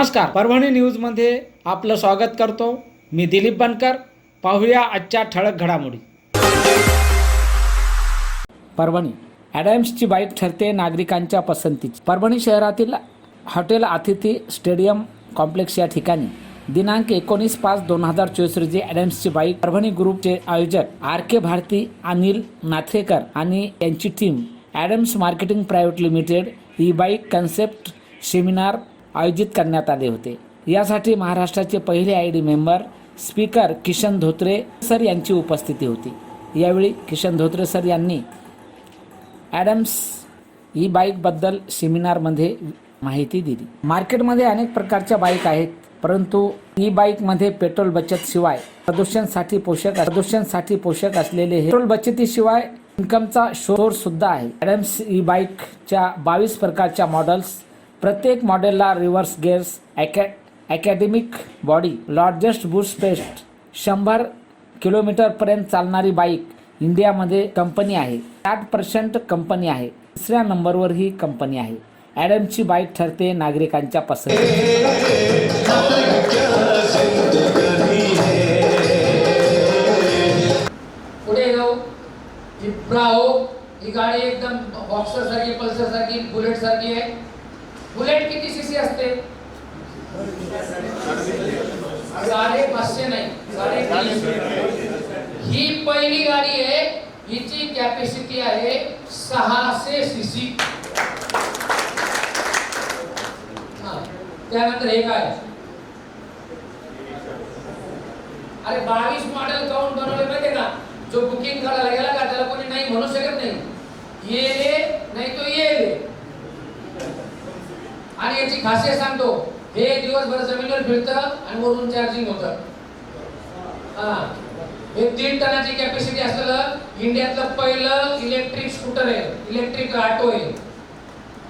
नमस्कार. परभणी न्यूजमध्ये आपलं स्वागत करतो. मी दिलीप बनकर. पाहूया आजच्या ठळक घडामोडी. परभणी. ॲडॅम्सची बाईक ठरते नागरिकांच्या पसंतीची. परभणी शहरातील हॉटेल अतिथी स्टेडियम कॉम्प्लेक्स या ठिकाणी दिनांक एकोणीस पाच दोन हजार चोवीस रोजी ॲडॅम्सची बाईक परभणी ग्रुपचे आयोजक आर के भारती अनिल नाथेकर आणि यांची team Adams marketing private limited ही बाईक कन्सेप्ट सेमिनार आयोजित करण्यात आले होते. यासाठी महाराष्ट्राचे पहिले I D member speaker Kishan Dhotre sir यांची उपस्थिती होती. यावेळी किशन धोत्रे सर यांनी ॲडम्स ही बाईकबद्दल सेमिनारमध्ये माहिती दिली. मार्केटमध्ये अनेक प्रकारच्या बाईक आहेत परंतु ई बाईकमध्ये पेट्रोल बचत शिवाय प्रदूषणसाठी पोषक प्रदूषणसाठी पोषक असलेले हे पेट्रोल बचतीशिवाय इन्कमचा शोर सुद्धा आहे. ॲडम्स ई बाईकच्या बावीस प्रकारच्या मॉडेल्स प्रत्येक मॉडेलला reverse gears अकॅ academic body largest boot space शंभर किलोमीटरपर्यंत चालणारी बाईक इंडियामध्ये कंपनी आहे. साठ पर्सेंट कंपनी आहे. तिसऱ्या नंबरवर ही कंपनी आहे. ॲडमची बाईक ठरते नागरिकांच्या पसंती. पुढे हो. ही गाडी एकदम बॉक्सर सारखी पल्सर सारखी बुलेट सारखी आहे. बुलेट किती सीसी असते? साडे पाचशे नाही साडे ही पहिली गाडी आहे हिची कॅपॅसिटी आहे, सहाशे सीसी। त्यानंतर हे काय? अरे बावीस मॉडेल काउंट बनवले माहितीये का? जो बुकिंग करायला गेला का, त्याला कोणी नाही म्हणू शकत नाही. ये नाही तो ये. आणि याची खासियत सांगतो. हे दिवसभर जमिनीवर फिरतं आणि वरून चार्जिंग होतं. हा. हे तीन टनाची कॅपॅसिटी असलेलं इंडियातलं पहिलं इलेक्ट्रिक स्कूटर आहे. इलेक्ट्रिक ऑटो आहे.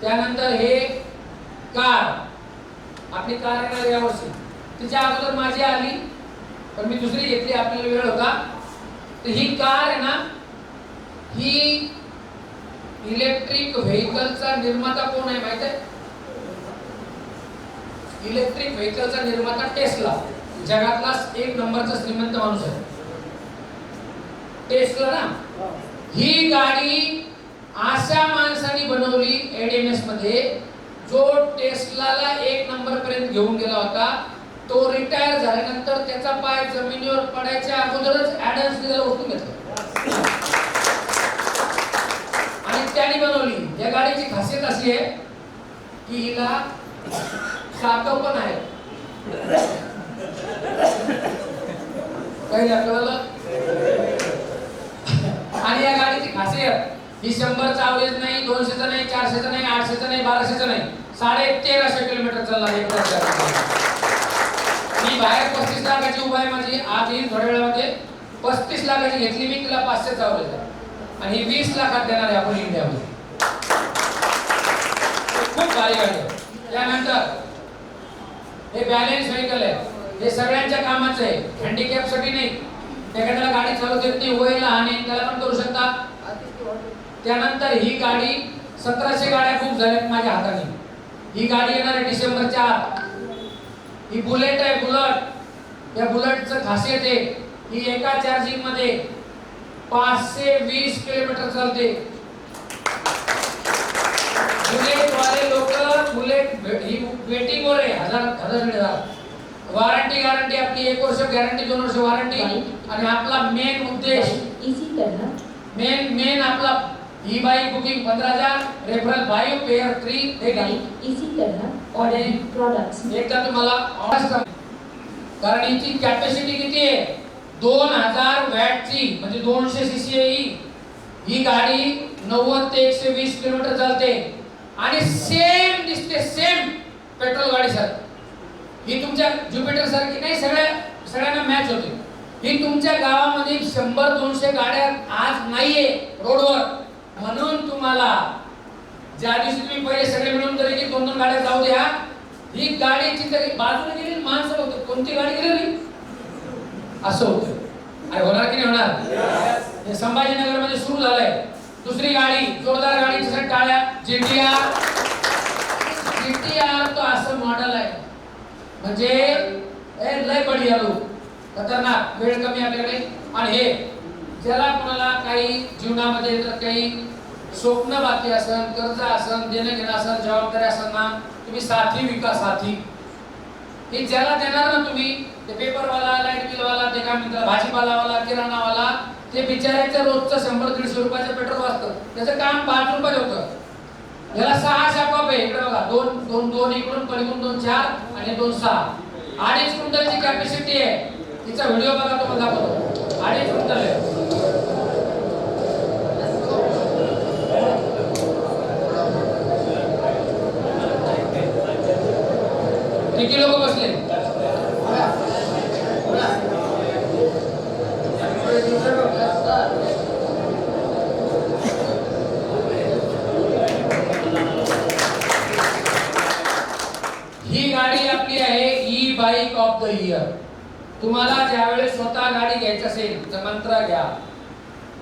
त्यानंतर हे कार आपली कार येणार यावर्षी तिच्या अगोदर माझी आली पण मी दुसरी घेतली. आपल्याला वेळ होता. तर ही कार आहे ना ही इलेक्ट्रिक व्हेकलचा निर्माता कोण आहे माहिती आहे? इलेक्ट्रिक व्हेकलचा निर्माता टेस्ला. जगातला एक नंबरचा श्रीमंत माणूस आहे. टेस्ला ना? ही गाडी अशा माणसाने बनवली एडीएमएसमध्ये जो टेस्लाला एक नंबर पर्यंत घेऊन गेला होता. तो रिटायर झाल्यानंतर त्याचा पाय जमिनीवर पडायच्या अगोदरच ऍडन्स त्याला उठून घेतलं. आणि त्याने बनवली. या गाडीची खासियत अशी आहे की हिला साखर पण आहे. काही आपल्याला आणि या गाडीची खासियत ही शंभर चावलेच नाही दोनशेचं नाही चारशेचं नाही आठशेचं नाही बाराशेचं नाही. साडे तेराशे किलोमीटर चालला एक मी बाहेर पस्तीस लाखाची उभा आहे माझी. आज येईल थोड्या वेळामध्ये. पस्तीस लाखाची घेतली मी तिला पाचशे चावले आणि ही वीस लाखात देणार आहे आपण इंडियामध्ये. खूप भारी गाडी आहे. त्यानंतर हे बॅलेन्स व्हेकल आहे. हे सगळ्यांच्या कामाचं आहे. हँडिकॅपसाठी नाही. एखाद्याला गाडी चालवता येत नाही वय लहान आहे त्याला पण करू शकता. त्यानंतर ही गाडी सतराशे गाड्या खूप झाल्यात माझ्या हाताने. ही गाडी येणार आहे डिसेंबरच्या आत. ही बुलेट आहे बुलट या बुलेटचं खासियत आहे ही एका चार्जिंगमध्ये पाचशे वीस किलोमीटर चालते. बुलेट वाले लोक बुलेट ही वेटिंग वर आहे हजार हजार दीड हजार वारंटी गॅरंटी आपली एक वर्ष गॅरंटी दोन वर्ष वारंटी आणि आपला मेन उद्देश इसी तरह मेन मेन आपला ही बाईक बुकिंग पंधरा हजार रेफरल फाईव्ह पेअर थ्री हे इसी तरह और प्रोडक्ट्स एकदा तुम्हाला कारण हिची कॅपॅसिटी किती आहे? दोन हजार वॅटची म्हणजे दोनशे सीसी आहे ही ही गाडी नव्वद ते एकशे वीस किलोमीटर चालते. आणि सेम दिसते सेम पेट्रोल गाडी सारखी ही तुमच्या ज्युपिटर सारखी नाही सगळ्या सगळ्यांना मॅच होते. ही तुमच्या गावामध्ये शंभर दोनशे गाड्या आज नाहीये रोडवर. म्हणून तुम्हाला ज्या दिवशी तुम्ही पहिले सगळे मिळून तरी की दोन दोन गाड्या जाऊ द्या ही गाडीची तरी बाजूला गेली माणसं होतं. कोणती गाडी गेलेली असं होतं. अरे होणार की नाही होणार? हे संभाजीनगरमध्ये सुरू झालंय. दुसरी गाडी जोरदार गाडी दुसऱ्या टाळ्या जीटीआर जीटीआर तो असं मॉडेल आहे. म्हणजे ए लय बढिया लोक. खतरनाक. वेळ कमी आपल्याकडे. आणि हे ज्याला कोणाला काही जीवनामध्ये तर काही स्वप्न बाकी असन कर्ज असन देणं घेणं असन जबाबदारी असन ना तुम्ही साथी विका साथी. हे ज्याला देणार ना तुम्ही ते पेपरवाला लाइट बिलवाला ते काय म्हणतात भाजीपालावाला किराणावाला ते बिचाऱ्याचं रोजचं शंभर दीडशे रुपयाचं पेट्रोल वाचतं त्याचं काम पाच रुपये होतं. याला सहा शाप आहे इकडे बघा दोन दोन दोन इकडून पलीकडून दोन चार आणि दोन सहा. अडीच क्विंटलची कॅपॅसिटी आहे तिचा व्हिडिओ बघा तो दाखवतो अडीच क्विंटल आहे. किती लोक बसले ही गाडी आपली आहे E bike of the year तुम्हाला ज्यावेळेस स्वतः गाडी घ्यायची असेल तर मंत्र घ्या.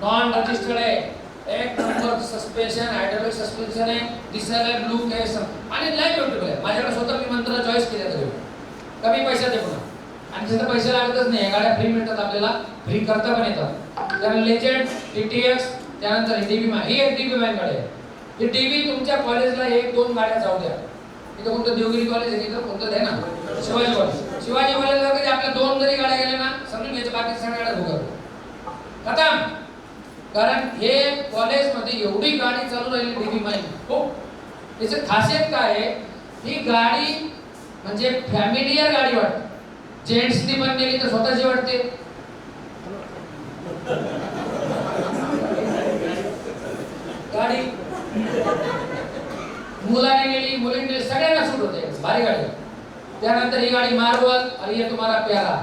नॉन रजिस्टर्ड आहे. एक नंबर सस्पेन्शन हायड्रोलिक सस्पेन्शन आहे. दिसायला ब्लू केस आणि लय ब्युटिफुल आहे माझ्याकडे स्वतः मी मंत्र चॉईस केले तरी कमी पैशात आहे पुन्हा आणि तिथं पैसे लागतच नाही. गाड्या फ्री मिळतात आपल्याला. फ्री करता पण येतात. त्यानंतर लेजेंड टीटीएक्स त्यानंतर डीबी ही एक डीबी मॅन गाडी आहे. ही डीबी तुमच्या कॉलेजला एक दोन गाड्या जाऊ द्या. इथं कोणतं देवगिरी कॉलेज आहे तिथं कोणतं आहे ना? शिवाजी कॉलेज शिवाजी कॉलेजला कधी आपल्या दोन जरी गाड्या गेल्या ना समजून घ्यायचं बाकी सगळ्या गाड्या भुगत खतम. कारण हे कॉलेजमध्ये एवढी गाडी चालू राहिली डीबी माई. हो. त्याची खासियत काय आहे? ही गाडी म्हणजे फॅमिलियर गाडी वाटते. जेंट्सनी पण नेली तर स्वतःची वाटते. गाडी. मुलाने गेली मुलींनी सगळ्यांना सूट होते भारी गाडी. त्यानंतर ही गाडी मार्बल आणि ये तुम्हाला प्यारा.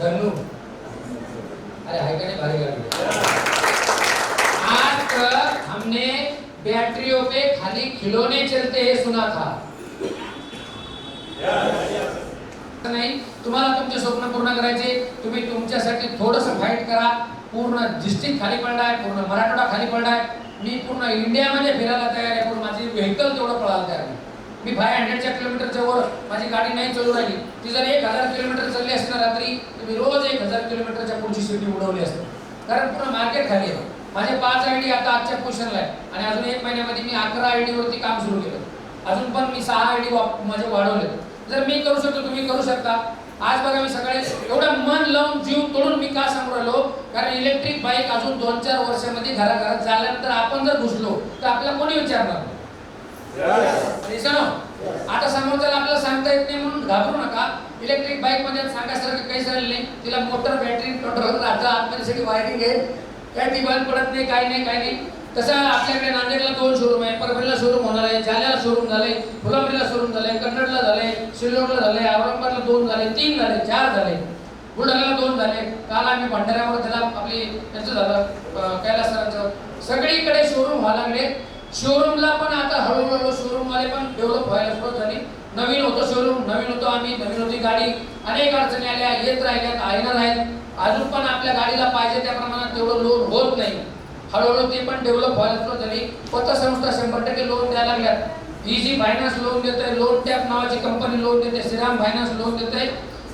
धन्नू. अरे हाय का भारी गाड़ी. आज तक हमने बैटरियों पे खाली खिलौने चलते हैं सुना था. नाही तुम्हाला तुमचे स्वप्न पूर्ण करायचे. तुम्ही तुमच्यासाठी थोडस फाईट करा. पूर्ण डिस्ट्रिक्ट खाली पडलाय पूर्ण मराठवाडा खाली पडलाय. मी पूर्ण इंडियामध्ये फिरायला तयार आहे. पण माझी व्हेकल तेवढं पळायला तयार आहे. मी फाय हंड्रेडच्या किलोमीटरच्या वर माझी गाडी नाही चालू राहिली. ती जर एक हजार किलोमीटर चालली असते ना रात्री तर मी रोज एक हजार किलोमीटरच्या पुढची सिटी उडवली असते. कारण पूर्ण मार्केट खाली आहे. माझे पाच आय डी आता आजच्या पोझिशनला आहे. आणि अजून एक महिन्यामध्ये मी अकरा आय वरती काम सुरू केलं. अजून पण मी सहा आय डी माझे म्हणजे वाढवले जर मी करू शकतो तुम्ही करू शकता. आज बघा मी सकाळी एवढं मन लावून जीव तोडून मी का सांगू राहिलो? कारण इलेक्ट्रिक बाईक अजून दोन चार वर्षामध्ये घराघरात झाल्यानंतर आपण जर घुसलो तर आपल्याला कोणी विचारणार? दिसनो आता समोरच्याला आपल्याला सांगता येत नाही म्हणून घाबरू नका. इलेक्ट्रिक बाईकमध्ये सांगायसारखं काही झालं नाही. तिला मोटर बॅटरी कंट्रोल राहतं आतमध्ये सगळी वायरिंग आहे. काय ती बंद पडत नाही काही नाही काही नाही. तसं आपल्याकडे नांदेडला दोन शोरूम आहे परभणीला शोरूम होणार आहे झाल्याला शोरूम झाले फुलंब्रीला शोरूम झाले कन्नडला झाले सिल्लोडला झाले औरंगाबादला दोन झाले तीन झाले चार झाले बुलढाण्याला दोन झाले. काल आम्ही भंडाऱ्यावर त्याला आपली याचं झालं अं, कैलास सरांचं सगळीकडे शोरूम व्हायला लागले. शोरूमला पण आता हळूहळू शोरूमवाले पण डेव्हलप व्हायला सुरुवात झाली. नवीन होतं शोरूम नवीन होतो आम्ही नवीन होती गाडी. अनेक अडचणी आल्या येत राहिल्यात येणार आहेत अजून पण आपल्या गाडीला पाहिजे त्या प्रमाणात तेवढं लोन होत नाही. हळूहळू ते पण डेव्हलप व्हायला सुरुवात झाली. पतसंस्था शंभर टक्के लोन द्यायला लागल्यात इझी फायनान्स लोन देते लोन टॅप नावाची कंपनी लोन देते श्रीराम फायनान्स लोन देते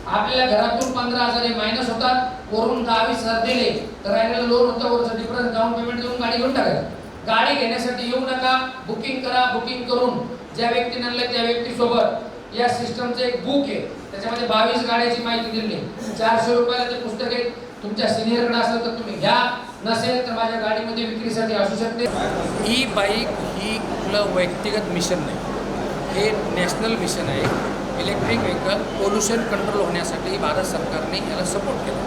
आपल्या घरातून पंधरा हजार हे मायनस होतात. वरून दहा वीस हजार दिले तर राहिलेलं लोन होतं वरचं डिफरन्स डाऊन पेमेंट देऊन गाडी घेऊन टाकायचं. गाडी घेण्यासाठी येऊ नका बुकिंग करा बुकिंग करून. ज्या व्यक्तीने आणलं त्या व्यक्तीसोबत. या सिस्टमचं एक बुक आहे. त्याच्यामध्ये बावीस गाड्याची माहिती दिली. चारशे रुपयाला ते पुस्तक आहे. तुमच्या सिनियरकडे असेल तर तुम्ही घ्या. नसेल तर माझ्या गाडीमध्ये विक्रीसाठी असू शकते. ई बाईक ही कुठलं व्यक्तिगत मिशन नाही. हे नॅशनल मिशन आहे. इलेक्ट्रिक व्हेकल पोल्युशन कंट्रोल होण्यासाठी भारत सरकारने याला सपोर्ट केला.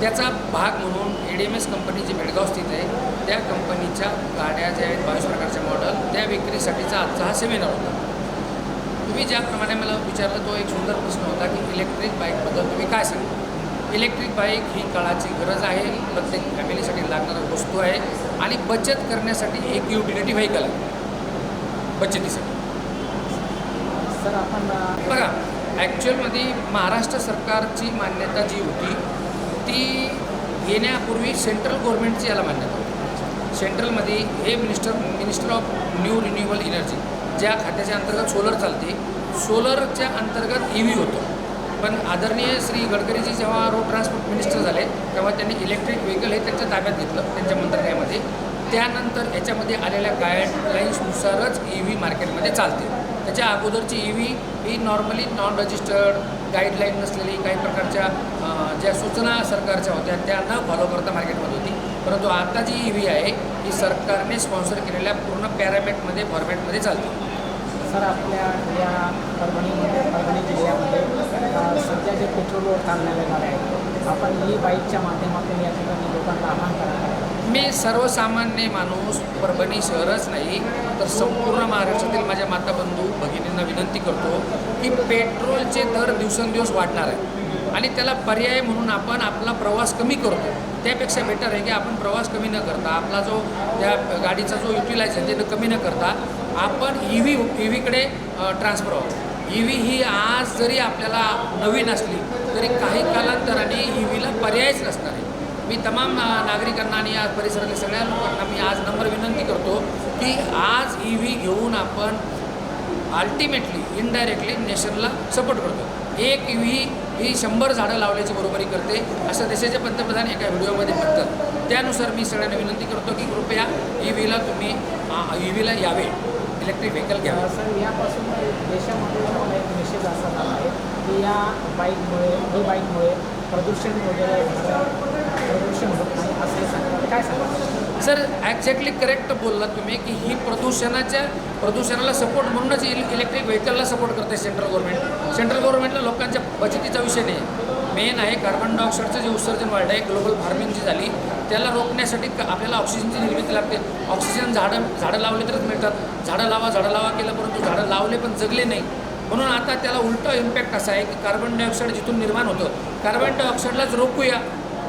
त्याचा भाग म्हणून A D M S company जी बेडगाव स्थित आहे त्या कंपनीच्या गाड्या ज्या आहेत बावीस प्रकारच्या मॉडेल त्या विक्रीसाठीचा आजचा हा सेमिनार होता. तुम्ही ज्याप्रमाणे मला विचारलं तो एक सुंदर प्रश्न होता की इलेक्ट्रिक बाईकबद्दल तुम्ही काय सांगता? इलेक्ट्रिक बाईक ही काळाची गरज आहे. प्रत्येक फॅमिलीसाठी लागणारी वस्तू आहे. आणि बचत करण्यासाठी एक युटिलिटी व्हेकल आहे. बचतीसाठी. सर आपण बघा ॲक्च्युअलमध्ये महाराष्ट्र सरकारची मान्यता जी होती ती येण्यापूर्वी सेंट्रल गव्हर्नमेंटची याला मान्यता होती. सेंट्रलमध्ये हे minister minister of new renewable energy ज्या खात्याच्या अंतर्गत सोलर चालते सोलरच्या अंतर्गत ई व्ही होतं. पण आदरणीय श्री गडकरीजी जेव्हा रोड ट्रान्सपोर्ट मिनिस्टर झाले तेव्हा त्यांनी इलेक्ट्रिक व्हेकल हे त्यांच्या ताब्यात घेतलं त्यांच्या मंत्रालयामध्ये. त्यानंतर याच्यामध्ये आलेल्या गाईडलाईन्सनुसारच ई व्ही मार्केटमध्ये चालते. त्याच्या अगोदरची ई व्ही ही नॉर्मली नॉन रजिस्टर्ड गाईडलाईन नसलेली काही प्रकारच्या ज्या सूचना सरकारच्या होत्या त्या न फॉलो करता मार्केटमध्ये होती. परंतु आता जी ई व्ही आहे ही सरकारने स्पॉन्सर केलेल्या पूर्ण पॅरामेटमध्ये फॉर्मॅटमध्ये चालते. सर आपल्या या परभणीमध्ये परभणी जिल्ह्यामध्ये सध्या जे पेट्रोलवर चालणारे गाड्या आहेत आपण ही बाईकच्या माध्यमातून या ठिकाणी लोकांना आव्हान करणार मी सर्वसामान्य माणूस परभणी शहरच नाही तर संपूर्ण महाराष्ट्रातील माझ्या माताबंधू भगिनींना विनंती करतो की पेट्रोलचे दर दिवसेंदिवस वाढणार आहे आणि त्याला पर्याय म्हणून आपण आपला प्रवास कमी करतो. त्यापेक्षा बेटर आहे की आपण प्रवास कमी न करता आपला जो त्या गाडीचा जो युटिलाइज आहे ते कमी न करता आपण ई व्ही ई व्हीकडे ट्रान्सफर व्हावं ई व्ही ही आज जरी आपल्याला नवीन असली तरी काही कालांतराने ई व्हीला पर्यायच नसणार आहे. मी तमाम नागरिकांना आणि या परिसरातल्या सगळ्या लोकांना मी आज नंबर विनंती करतो की आज ई व्ही घेऊन आपण अल्टिमेटली इनडायरेक्टली नेशनला सपोर्ट करतो. एक ई व्ही ही शंभर झाडं लावल्याची बरोबरी करते असं देशाचे पंतप्रधान एका व्हिडिओमध्ये म्हणतात. त्यानुसार मी सगळ्यांना विनंती करतो की कृपया ई व्हीला तुम्ही ई व्हीला यावे. इलेक्ट्रिक व्हेकल घ्यावे. सर यापासून देशामध्ये मला एक मेसेज असा झाला आहे की या बाईकमुळे ही बाईकमुळे प्रदूषण वगैरे प्रदूषण होत नाही असं सांगतात काय सांगतात सर ॲक्झॅक्टली करेक्ट बोललात तुम्ही की ही प्रदूषणाच्या प्रदूषणाला सपोर्ट म्हणूनच इल इलेक्ट्रिक व्हेकलला सपोर्ट करते सेंट्रल गव्हर्नमेंट सेंट्रल गव्हर्नमेंटला लोकांच्या बचतीचा विषय नाही. मेन आहे कार्बन डायऑक्साईडचं जे उत्सर्जन वाढलं आहे ग्लोबल फार्मिंग जी झाली त्याला रोखण्यासाठी क- आपल्याला ऑक्सिजनची निर्मिती लागते. ऑक्सिजन झाडं झाडं लावले तरच मिळतात. झाडं लावा झाडं लावा केलं परंतु झाडं लावले पण जगले नाही. म्हणून आता त्याला उलटा इम्पॅक्ट असा आहे की कार्बन डायऑक्साईड जिथून निर्माण होतं कार्बन डायऑक्साईडलाच रोखूया.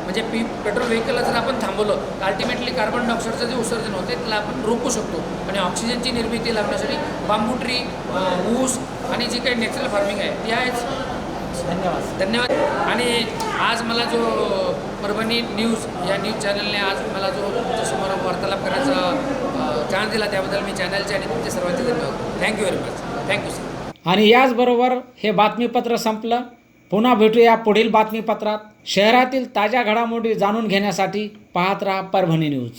म्हणजे पी पेट्रोल व्हेकलला जर आपण थांबवलं तर अल्टिमेटली कार्बन डायऑक्साईडचं जे उत्सर्जन होते त्याला आपण रोखू शकतो. आणि ऑक्सिजनची निर्मिती लावण्यासाठी बांबू ट्री ऊस आणि जी काही नॅचरल फार्मिंग आहे ती आहेच धन्यवाद. धन्यवाद. आणि आज मला जो परभणी न्यूज या न्यूज चॅनलने आज मला जो तुमच्यासमोर वार्तालाप करायचा चान्स दिला त्याबद्दल मी चॅनलचे आणि तुमचे सर्वांचे धन्यवाद. Thank you very much thank you sir आणि याचबरोबर हे बातमीपत्र संपलं. पुन्हा भेटूया पुढील बातमीपत्रात. शहरातील ताज्या घडामोडी जाणून घेण्यासाठी पाहत राहा परभणी न्यूज